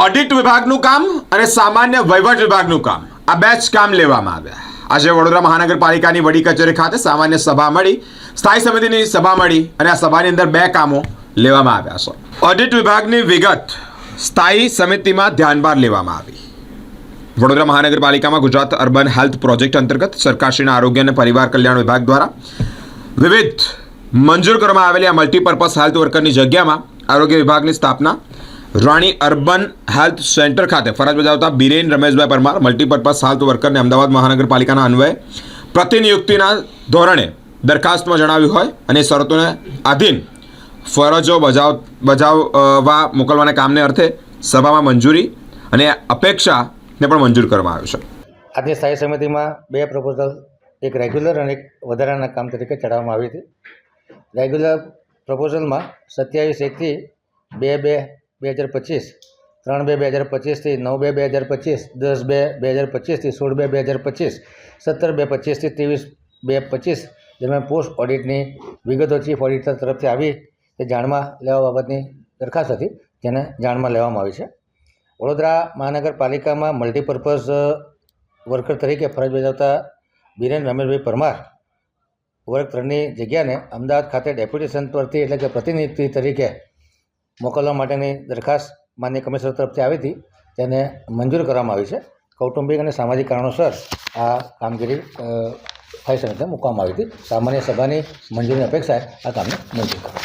Audit વિભાગનું કામ અને સામાન્ય વહીવટ વિભાગનું કામ. આ બે જ કામ લેવામાં આવ્યા. આજે વડોદરા મહાનગરપાલિકાની વડી કચેરી ખાતે સામાન્ય સભા મળી, સ્થાયી સમિતિની સભા મળી અને આ સભાની અંદર બે કામો લેવામાં આવ્યા છે. ઓડિટ વિભાગની વિગત સ્થાયી સમિતિમાં ધ્યાનબાર લેવામાં આવી. વડોદરા મહાનગરપાલિકામાં ગુજરાત અર્બન હેલ્થ પ્રોજેક્ટ અંતર્ગત સરકારશ્રીના આરોગ્ય અને પરિવાર કલ્યાણ વિભાગ દ્વારા વિવિધ મંજૂર કરવામાં આવેલી આ મલ્ટીપર્પઝ હેલ્થ વર્કરની જગ્યામાં આરોગ્ય વિભાગની સ્થાપના રાણી અર્બન હેલ્થ સેન્ટર ખાતે ફરજ બજાવતા બિરેન રમેશભાઈ પરમાર, મલ્ટીપર્પઝ હેલ્થ વર્કરને અમદાવાદ મહાનગરપાલિકાના અન્વયે પ્રતિનિયુક્તિના ધોરણે દરખાસ્તમાં જણાવ્યું હોય અને શરતોને આધીન ફરજો બજાવ, બજાવવા મોકલવાના કામને અર્થે સભામાં મંજૂરી અને અપેક્ષાને પણ મંજૂર કરવામાં આવ્યું છે. આજની સ્થાયી સમિતિમાં બે પ્રપોઝલ એક રેગ્યુલર અને એક વધારાના કામ તરીકે ચડાવવામાં આવી હતી. રેગ્યુલર પ્રપોઝલમાં સત્યાવીસ એકથી બે બે બે હજાર પચીસ, ત્રણ બે બે હજાર પચીસથી નવ બે બે હજાર પચીસ, દસ બે બે હજાર પચીસથી સોળ બે બે હજાર પચીસ, સત્તર બે પચીસથી ત્રેવીસ બે પચીસ દરમિયાન પોસ્ટ ઓડિટની વિગતો ચીફ ઓડિટર તરફથી આવી તે જાણમાં લેવા બાબતની દરખાસ્ત હતી, જેને જાણમાં લેવામાં આવી છે. વડોદરા મહાનગરપાલિકામાં મલ્ટીપર્પઝ વર્કર તરીકે ફરજ બજાવતા બિરેન રમેશભાઈ પરમાર વર્ગ ત્રણની જગ્યાને અમદાવાદ ખાતે ડેપ્યુટેશન પરથી એટલે કે પ્રતિનિધિ તરીકે મોકલવા માટેની દરખાસ્ત માન્ય કમિશનર તરફથી આવી હતી. તેને મંજૂર કરવામાં આવી છે. કૌટુંબિક અને સામાજિક કારણોસર આ કામગીરી થઈ સમિતિને મૂકવામાં આવી હતી. સામાન્ય સભાની મંજૂરીની અપેક્ષાએ આ કામને મંજૂર કરવામાં